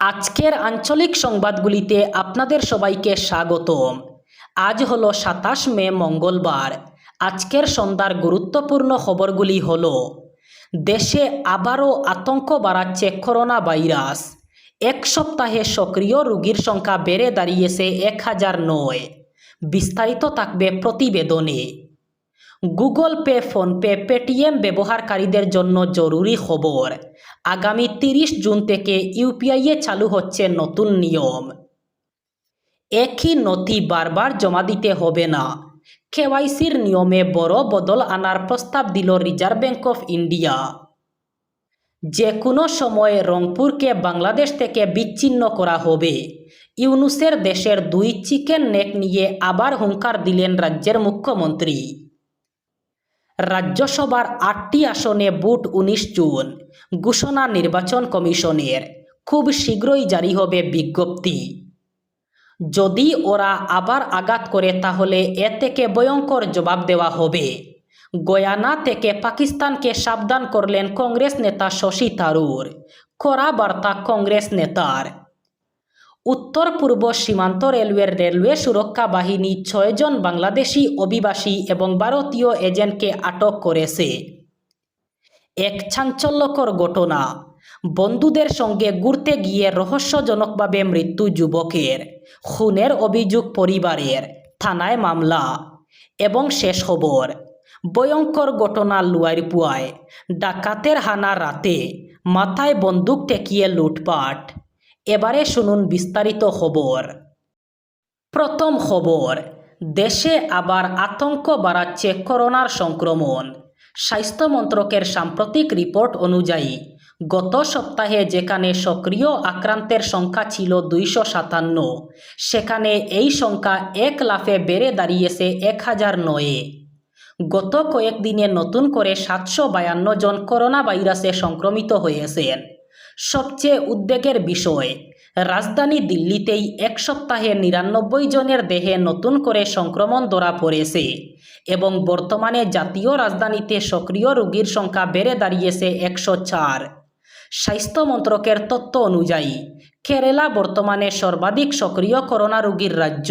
আজকের আঞ্চলিক সংবাদগুলিতে আপনাদের সবাইকে স্বাগতম। আজ হল সাতাশ মে মঙ্গলবার। আজকের সন্ধ্যার গুরুত্বপূর্ণ খবরগুলি হল, দেশে আবারও আতঙ্ক বাড়াচ্ছে করোনা ভাইরাস এক সপ্তাহে সক্রিয় রোগীর সংখ্যা বেড়ে দাঁড়িয়েছে এক হাজার নয়। বিস্তারিত থাকবে প্রতিবেদনে। গুগল পে ফোনপে পেটিএম ব্যবহারকারীদের জন্য জরুরি খবর। আগামী তিরিশ জুন থেকে ইউপিআইয়ে চালু হচ্ছে নতুন নিয়ম। একই নথি বারবার জমা দিতে হবে না। কেওয়াইসির নিয়মে বড় বদল আনার প্রস্তাব দিল রিজার্ভ ব্যাঙ্ক অফ ইন্ডিয়া যে কোনো সময় রংপুরকে বাংলাদেশ থেকে বিচ্ছিন্ন করা হবে। ইউনুসের দেশের দুই চিকেন নেক নিয়ে আবার হুঙ্কার দিলেন রাজ্যের মুখ্যমন্ত্রী। রাজ্যসভার আটটি আসনে বুট উনিশ জুন, ঘোষণা নির্বাচন কমিশনের। খুব শীঘ্রই জারি হবে বিজ্ঞপ্তি। যদি ওরা আবার আঘাত করে তাহলে এ থেকে ভয়ঙ্কর জবাব দেওয়া হবে। গয়ানা থেকে পাকিস্তানকে সাবধান করলেন কংগ্রেস নেতা শশী থারুর। কড়া বার্তা কংগ্রেস নেতার। উত্তর পূর্ব সীমান্ত রেলওয়ের রেলওয়ে সুরক্ষা বাহিনী ছয়জন বাংলাদেশি অভিবাসী এবং ভারতীয় এজেন্টকে আটক করেছে। এক চাঞ্চল্যকর ঘটনা। বন্ধুদের সঙ্গে ঘুরতে গিয়ে রহস্যজনকভাবে মৃত্যু যুবকের। খুনের অভিযোগ পরিবারের। থানায় মামলা। এবং শেষ খবর। ভয়ঙ্কর ঘটনা লুয়ারপুয়ায় ডাকাতের হানা রাতে মাথায় বন্দুক ঠেকিয়ে লুটপাট। এবারে শুনুন বিস্তারিত খবর। প্রথম খবর, দেশে আবার আতঙ্ক বাড়াচ্ছে করোনার সংক্রমণ। স্বাস্থ্য মন্ত্রকের সাম্প্রতিক রিপোর্ট অনুযায়ী, গত সপ্তাহে যেখানে সক্রিয় আক্রান্তের সংখ্যা ছিল দুইশো সাতান্ন, সেখানে এই সংখ্যা এক লাফে বেড়ে দাঁড়িয়েছে এক হাজার নয়ে। গত কয়েকদিনে নতুন করে সাতশো বায়ান্ন জন করোনা ভাইরাসে সংক্রমিত হয়েছেন। সবচেয়ে উদ্বেগের বিষয়। রাজধানী দিল্লিতেই এক সপ্তাহে নিরানব্বই জনের দেহে নতুন করে সংক্রমণ ধরা পড়েছে এবং বর্তমানে জাতীয় রাজধানীতে সক্রিয় রোগীর সংখ্যা বেড়ে দাঁড়িয়েছে একশো চার। স্বাস্থ্য মন্ত্রকের তথ্য অনুযায়ী, কেরালা বর্তমানে সর্বাধিক সক্রিয় করোনা রোগীর রাজ্য,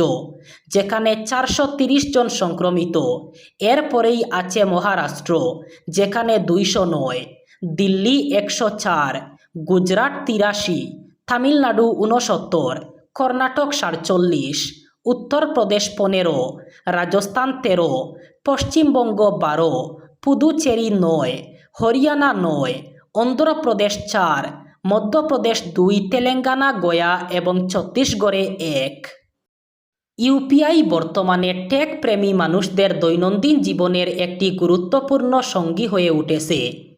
যেখানে চারশো জন সংক্রমিত। এরপরেই আছে মহারাষ্ট্র, যেখানে দুইশো নয়, দিল্লি একশো চার গুজরাট তিরাশি, তামিলনাড়ু ঊনসত্তর, কর্ণাটক সাতচল্লিশ, উত্তরপ্রদেশ পনেরো, রাজস্থান তেরো, পশ্চিমবঙ্গ বারো, পুদুচেরি নয়, হরিয়ানা নয়, অন্ধ্রপ্রদেশ চার, মধ্যপ্রদেশ দুই, তেলেঙ্গানা, গয়া এবং ছত্তিশগড়ে এক। ইউপিআই বর্তমানে টেক প্রেমী মানুষদের দৈনন্দিন জীবনের একটি গুরুত্বপূর্ণ সঙ্গী হয়ে উঠেছে।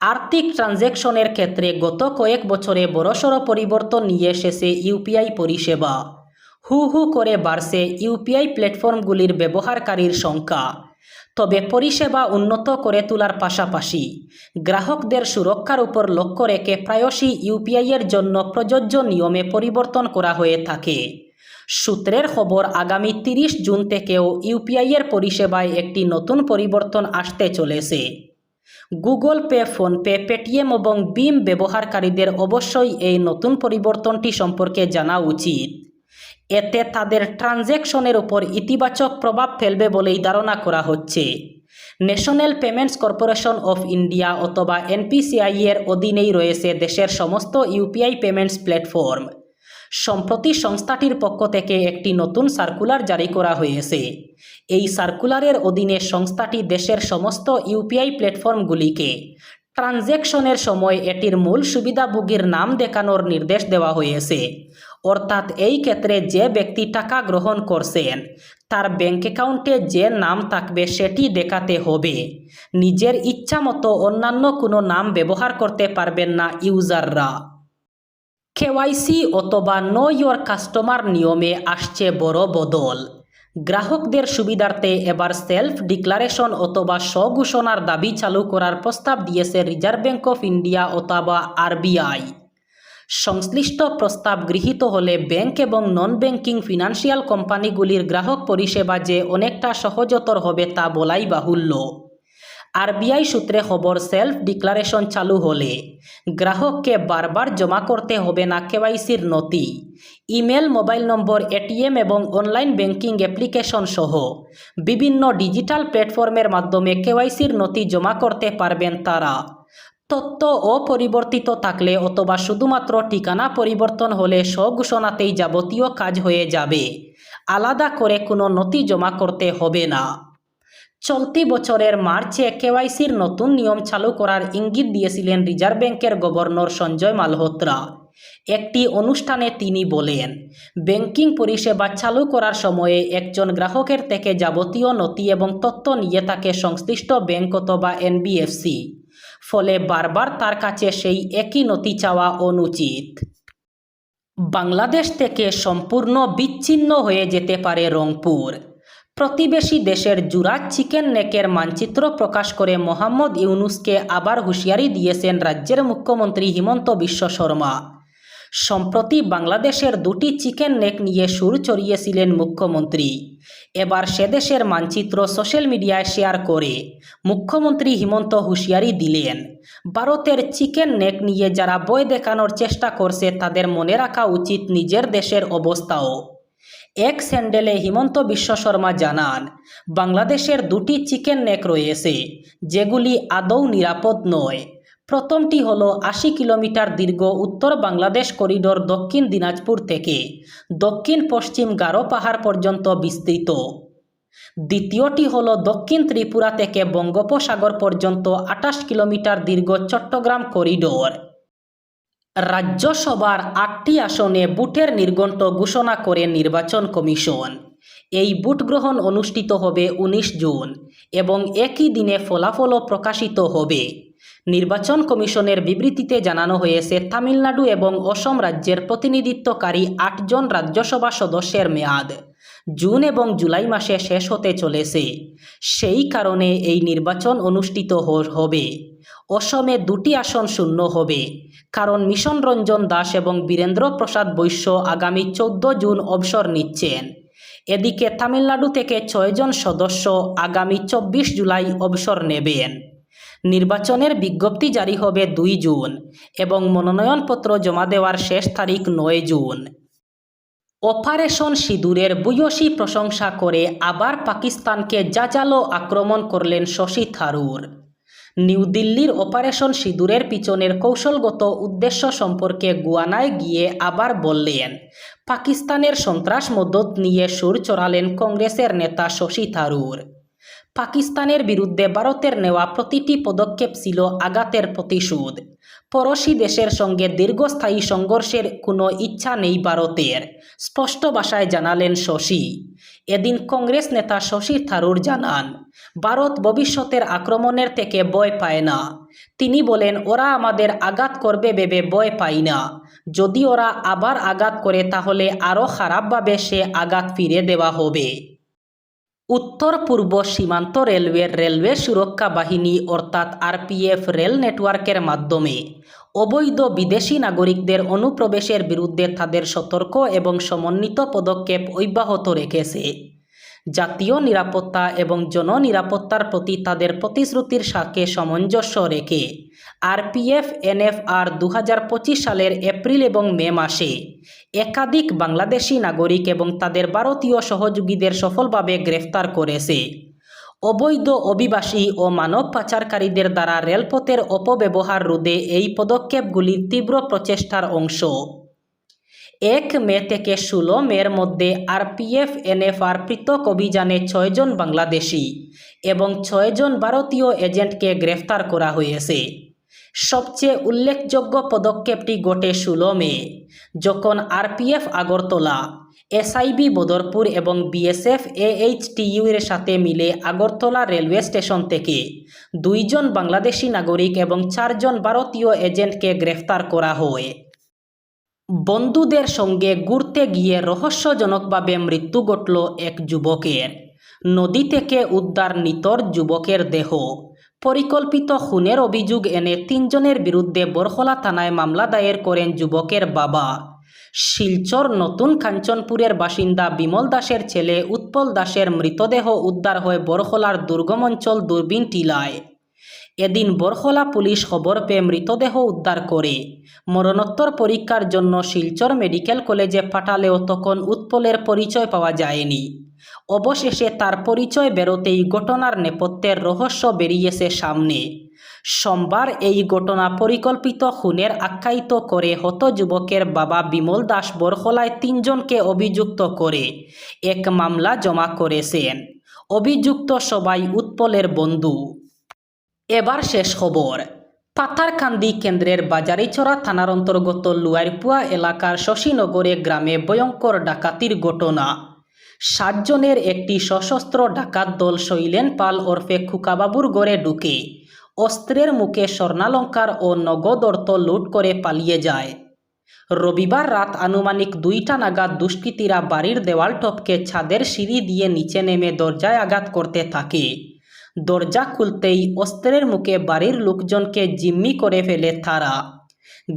আর্থিক ট্রানজ্যাকশনের ক্ষেত্রে গত কয়েক বছরে বড়সড় পরিবর্তন নিয়ে এসেছে ইউপিআই পরিষেবা। হু হু করে বাড়ছে ইউপিআই প্ল্যাটফর্মগুলির ব্যবহারকারীর সংখ্যা। তবে পরিষেবা উন্নত করে তোলার পাশাপাশি গ্রাহকদের সুরক্ষার উপর লক্ষ্য রেখে প্রায়শই ইউপিআইয়ের জন্য প্রযোজ্য নিয়মে পরিবর্তন করা হয়ে থাকে। সূত্রের খবর, আগামী তিরিশ জুন থেকেও ইউপিআইয়ের পরিষেবায় একটি নতুন পরিবর্তন আসতে চলেছে। গুগল পে ফোনপে পেটিএম এবং বিম ব্যবহারকারীদের অবশ্যই এই নতুন পরিবর্তনটি সম্পর্কে জানা উচিত। এতে তাদের ট্রানজ্যাকশনের উপর ইতিবাচক প্রভাব ফেলবে বলেই ধারণা করা হচ্ছে। National Payments Corporation of India অথবা এনপিসিআই এর অধীনেই রয়েছে দেশের সমস্ত ইউপিআই পেমেন্টস প্ল্যাটফর্ম। সম্প্রতি সংস্থাটির পক্ষ থেকে একটি নতুন সার্কুলার জারি করা হয়েছে। এই সার্কুলারের অধীনে সংস্থাটি দেশের সমস্ত ইউপিআই প্ল্যাটফর্মগুলিকে ট্রানজ্যাকশনের সময় এটির মূল সুবিধাভোগীর নাম দেখানোর নির্দেশ দেওয়া হয়েছে। অর্থাৎ এই ক্ষেত্রে যে ব্যক্তি টাকা গ্রহণ করছেন, তার ব্যাঙ্ক অ্যাকাউন্টে যে নাম থাকবে সেটি দেখাতে হবে। নিজের ইচ্ছা মতো অন্যান্য কোনো নাম ব্যবহার করতে পারবেন না ইউজাররা। কেওয়াইসি অথবা নো ইয়োর কাস্টমার নিয়মে আসছে বড় বদল। গ্রাহকদের সুবিধার্থে এবার সেলফ ডিক্লারেশন অথবা স্বঘোষণার দাবি চালু করার প্রস্তাব দিয়েছে রিজার্ভ ব্যাঙ্ক অফ ইন্ডিয়া অথবা আরবিআই সংশ্লিষ্ট প্রস্তাব গৃহীত হলে ব্যাংক এবং নন ব্যাংকিং ফিনান্সিয়াল কোম্পানিগুলির গ্রাহক পরিষেবা যে অনেকটা সহজতর হবে তা বলাই বাহুল্য। আরবিআই সূত্রে খবর সেলফ ডিক্লারেশন চালু হলে। গ্রাহককে বারবার জমা করতে হবে না কেওয়াইসির নথি। ইমেল মোবাইল নম্বর এটিএম এবং অনলাইন ব্যাংকিং অ্যাপ্লিকেশন সহ বিভিন্ন ডিজিটাল প্ল্যাটফর্মের মাধ্যমে কেওয়াইসির নথি জমা করতে পারবেন তারা তথ্য অপরিবর্তিত থাকলে অথবা শুধুমাত্র ঠিকানা পরিবর্তন হলে স্বঘোষণাতেই যাবতীয় কাজ হয়ে যাবে। আলাদা করে কোনো নথি জমা করতে হবে না। চলতি বছরের মার্চে কেওয়াইসির নতুন নিয়ম চালু করার ইঙ্গিত দিয়েছিলেন রিজার্ভ ব্যাংকের গভর্নর সঞ্জয় মালহোত্রা। একটি অনুষ্ঠানে তিনি বলেন, ব্যাংকিং পরিষেবা চালু করার সময়ে একজন গ্রাহকের থেকে যাবতীয় নথি এবং তথ্য নিয়ে থাকে সংশ্লিষ্ট ব্যাংক অথবা এনবিএফসি। ফলে বারবার তার কাছে সেই একই নথি চাওয়া অনুচিত। বাংলাদেশ থেকে সম্পূর্ণ বিচ্ছিন্ন হয়ে যেতে পারে রংপুর। প্রতিবেশী দেশের জুরাজ চিকেন নেকের মানচিত্র প্রকাশ করে মোহাম্মদ ইউনুসকে আবার হুঁশিয়ারি দিয়েছেন রাজ্যের মুখ্যমন্ত্রী হিমন্ত বিশ্ব শর্মা। সম্প্রতি বাংলাদেশের দুটি চিকেন নেক নিয়ে সুর চড়িয়েছিলেন মুখ্যমন্ত্রী। এবার সে দেশের মানচিত্র সোশ্যাল মিডিয়ায় শেয়ার করে, মুখ্যমন্ত্রী হিমন্ত হুঁশিয়ারি দিলেন, ভারতের চিকেন নেক নিয়ে যারা বই দেখানোর চেষ্টা করছে, তাদের মনে রাখা উচিত নিজের দেশের অবস্থাও। এক স্যান্ডেলে হিমন্ত বিশ্ব শর্মা জানান, বাংলাদেশের দুটি চিকেন নেক রয়েছে, যেগুলি আদৌ নিরাপদ নয়। প্রথমটি হল আশি কিলোমিটার দীর্ঘ উত্তর বাংলাদেশ করিডোর দক্ষিণ দিনাজপুর থেকে, দক্ষিণ পশ্চিম গারো পাহাড় পর্যন্ত বিস্তৃত। দ্বিতীয়টি হল দক্ষিণ ত্রিপুরা থেকে বঙ্গোপসাগর পর্যন্ত আটাশ কিলোমিটার দীর্ঘ চট্টগ্রাম করিডোর। রাজ্যসভার আটটি আসনে বুটের নির্ঘণ্ট ঘোষণা করে নির্বাচন কমিশন। এই বুট গ্রহণ অনুষ্ঠিত হবে উনিশ জুন এবং একই দিনে ফলাফলও প্রকাশিত হবে। নির্বাচন কমিশনের বিবৃতিতে জানানো হয়েছে, তামিলনাড়ু এবং অসম রাজ্যের প্রতিনিধিত্বকারী আটজন রাজ্যসভা সদস্যের মেয়াদ জুন এবং জুলাই মাসে শেষ হতে চলেছে। সেই কারণে এই নির্বাচন অনুষ্ঠিত হবে। অসমে দুটি আসন শূন্য হবে। কারণ মিশন রঞ্জন দাস এবং বীরেন্দ্র প্রসাদ বৈশ্য আগামী চৌদ্দ জুন অবসর নিচ্ছেন। এদিকে তামিলনাড়ু থেকে ছয়জন সদস্য আগামী চব্বিশ জুলাই অবসর নেবেন। নির্বাচনের বিজ্ঞপ্তি জারি হবে দুই জুন এবং মনোনয়নপত্র জমা দেওয়ার শেষ তারিখ নয় জুন। অপারেশন সিঁদুরের ভূয়সী প্রশংসা করে আবার পাকিস্তানকে জাজালো আক্রমণ করলেন শশী থারুর। নিউ দিল্লির অপারেশন সিঁদুরের পিছনের কৌশলগত উদ্দেশ্য সম্পর্কে গুয়ানায় গিয়ে আবার বললেন, পাকিস্তানের সন্ত্রাস মদত নিয়ে সুর চড়ালেন কংগ্রেসের নেতা শশী থারুর। পাকিস্তানের বিরুদ্ধে ভারতের নেওয়া প্রতিটি পদক্ষেপ ছিল আঘাতের প্রতিশোধ। পড়শি দেশের সঙ্গে দীর্ঘস্থায়ী সংঘর্ষের কোনো ইচ্ছা নেই ভারতের, স্পষ্ট ভাষায় জানালেন শশী। এদিন কংগ্রেস নেতা শশী থারুর জানান, ভারত ভবিষ্যতের আক্রমণের থেকে বয় পায় না। তিনি বলেন, ওরা আমাদের আঘাত করবে ভেবে বয় পাই না। যদি ওরা আবার আঘাত করে তাহলে আরও খারাপভাবে সে আঘাত ফিরে দেওয়া হবে। উত্তর পূর্ব সীমান্ত রেলওয়ের রেলওয়ে সুরক্ষা বাহিনী, অর্থাৎ আরপিএফ রেল নেটওয়ার্কের মাধ্যমে অবৈধ বিদেশি নাগরিকদের অনুপ্রবেশের বিরুদ্ধে তাদের সতর্ক এবং সমন্বিত পদক্ষেপ অব্যাহত রেখেছে। জাতীয় নিরাপত্তা এবং জননিরাপত্তার প্রতি তাদের প্রতিশ্রুতির সাথে সামঞ্জস্য রেখে আরপিএফ, এনএফআর দু হাজার পঁচিশ সালের এপ্রিল এবং মে মাসে। একাধিক বাংলাদেশি নাগরিক এবং তাদের ভারতীয় সহযোগীদের সফলভাবে গ্রেফতার করেছে। অবৈধ অভিবাসী ও মানব পাচারকারীদের দ্বারা রেলপথের অপব্যবহার রোধে এই পদক্ষেপগুলি তীব্র প্রচেষ্টার অংশ। এক মে থেকে ষোলো মের মধ্যে আরপিএফ, এনএফআর পৃথক অভিযানে ছয়জন বাংলাদেশি এবং ছয়জন ভারতীয় এজেন্টকে গ্রেফতার করা হয়েছে। সবচেয়ে উল্লেখযোগ্য পদক্ষেপটি ঘটে ষোলো মে, যখন আরপিএফ আগরতলা, এসআইবি বদরপুর এবং বিএসএফ এএইচটিইউ এর সাথে মিলে আগরতলা রেলওয়ে স্টেশন থেকে দুইজন বাংলাদেশি নাগরিক এবং চারজন ভারতীয় এজেন্টকে গ্রেফতার করা হয়। বন্ধুদের সঙ্গে ঘুরতে গিয়ে রহস্যজনকভাবে মৃত্যু ঘটল এক যুবকের। নদী থেকে উদ্ধার নিতর যুবকের দেহ। পরিকল্পিত খুনের অভিযোগ এনে তিনজনের বিরুদ্ধে বরখলা থানায় মামলা দায়ের করেন যুবকের বাবা। শিলচর নতুন কাঞ্চনপুরের বাসিন্দা বিমল দাসের ছেলে উৎপল দাসের মৃতদেহ উদ্ধার হয় বরখলার দুর্গম অঞ্চল দূরবীন টিলায়। এদিন বরহলা পুলিশ খবর পেয়ে মৃতদেহ উদ্ধার করে। মরণোত্তর পরীক্ষার জন্য শিলচর মেডিকেল কলেজে পাঠালেও তখন উৎপলের পরিচয় পাওয়া যায়নি। অবশেষে তার পরিচয় বেরোতেই ঘটনার নেপথ্যের রহস্য বেরিয়েছে সামনে। সোমবার এই ঘটনা পরিকল্পিত খুনের আখ্যায়িত করে হত যুবকের বাবা বিমল দাস বরহলায় তিনজনকে অভিযুক্ত করে। এক মামলা জমা করেছেন। অভিযুক্ত সবাই উৎপলের বন্ধু। এবার শেষ খবর। পাথারকান্দি কেন্দ্রের বাজারিছড়া থানার অন্তর্গত লুয়ারপুয়া এলাকার শশীনগরে গ্রামে ভয়ঙ্কর ডাকাতির ঘটনা। সাতজনের একটি সশস্ত্র ডাকাত দল শৈলেন পাল ওরফে খুকাবাবুর গড়ে ঢুকে। অস্ত্রের মুখে স্বর্ণালঙ্কার ও নগদ অর্থ লুট করে পালিয়ে যায়। রবিবার রাত আনুমানিক দুইটা নাগাদ দুষ্কৃতীরা বাড়ির দেওয়াল টপকে ছাদের সিঁড়ি দিয়ে নিচে নেমে দরজায় আঘাত করতে থাকে। দরজা খুলতেই অস্ত্রের মুখে বাড়ির লোকজনকে জিম্মি করে ফেলে তারা।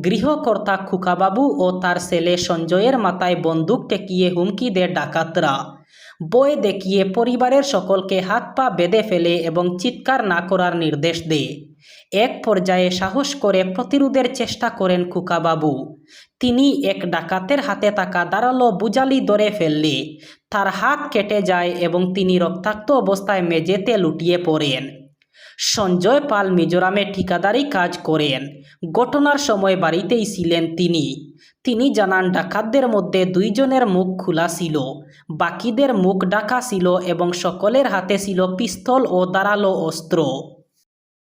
গৃহকর্তা খুকাবাবু ও তার ছেলে সঞ্জয়ের মাথায় বন্দুক টেকিয়ে হুমকি দেয় ডাকাতরা। বয় দেখিয়ে পরিবারের সকলকে হাত পা বেঁধে ফেলে এবং চিৎকার না করার নির্দেশ দেয়। এক পর্যায়ে সাহস করে প্রতিরোধের চেষ্টা করেন খুকাবাবু। তিনি এক ডাকাতের হাতে থাকা দাঁড়াল বুজালি ধরে ফেললে, তার হাত কেটে যায় এবং তিনি রক্তাক্ত অবস্থায় মেঝেতে লুটিয়ে পড়েন। সঞ্জয় পাল মিজোরামে ঠিকাদারি কাজ করেন। ঘটনার সময় বাড়িতেই ছিলেন তিনি। তিনি জানান, ডাকাতদের মধ্যে দুইজনের মুখ খোলা ছিল। বাকিদের মুখ ডাকা ছিল এবং সকলের হাতে ছিল পিস্তল ও দাঁড়াল অস্ত্র।